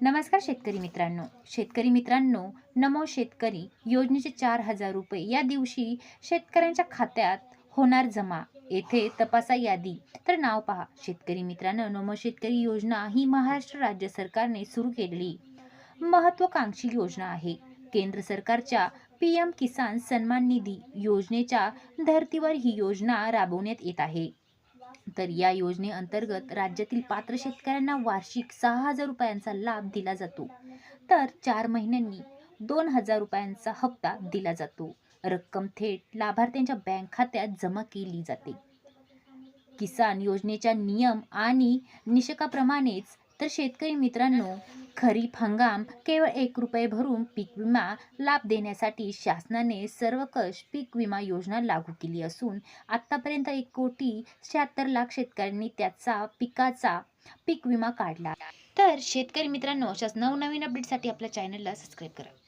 नमस्कार शेतकरी मित्रांनो. शेतकरी मित्रांनो नमो शेतकरी योजनेचे चार हजार रुपये या दिवशी शेतकऱ्यांच्या खात्यात होणार जमा. येथे तपासा यादी. तर नाव पहा. शेतकरी मित्रांनो नमो शेतकरी योजना ही महाराष्ट्र राज्य सरकारने सुरू केलेली महत्त्वाकांक्षी योजना आहे. केंद्र सरकारच्या पी एम किसान सन्मान निधी योजनेच्या धर्तीवर ही योजना राबवण्यात येत आहे. तर या योजनेअंतर्गत राज्यातील पात्र शेतकऱ्यांना वार्षिक सहा हजार रुपयांचा लाभ दिला जातो. तर चार महिन्यांनी दोन हजार रुपयांचा हप्ता दिला जातो. रक्कम थेट लाभार्थ्यांच्या बँक खात्यात जमा केली जाते. किसान योजनेच्या नियम आणि निषेकाप्रमाणेच तर शेतकरी मित्रांनो खरीप हंगाम केवळ एक रुपये भरून पीक विमा लाभ देण्यासाठी शासनाने सर्वकष पीक विमा योजना लागू केली असून आत्तापर्यंत एक कोटी शहात्तर लाख शेतकऱ्यांनी त्याचा पिकाचा पीक विमा काढला. तर शेतकरी मित्रांनो अशाच नवनवीन अपडेटसाठी आपल्या चॅनलला सबस्क्राईब करा.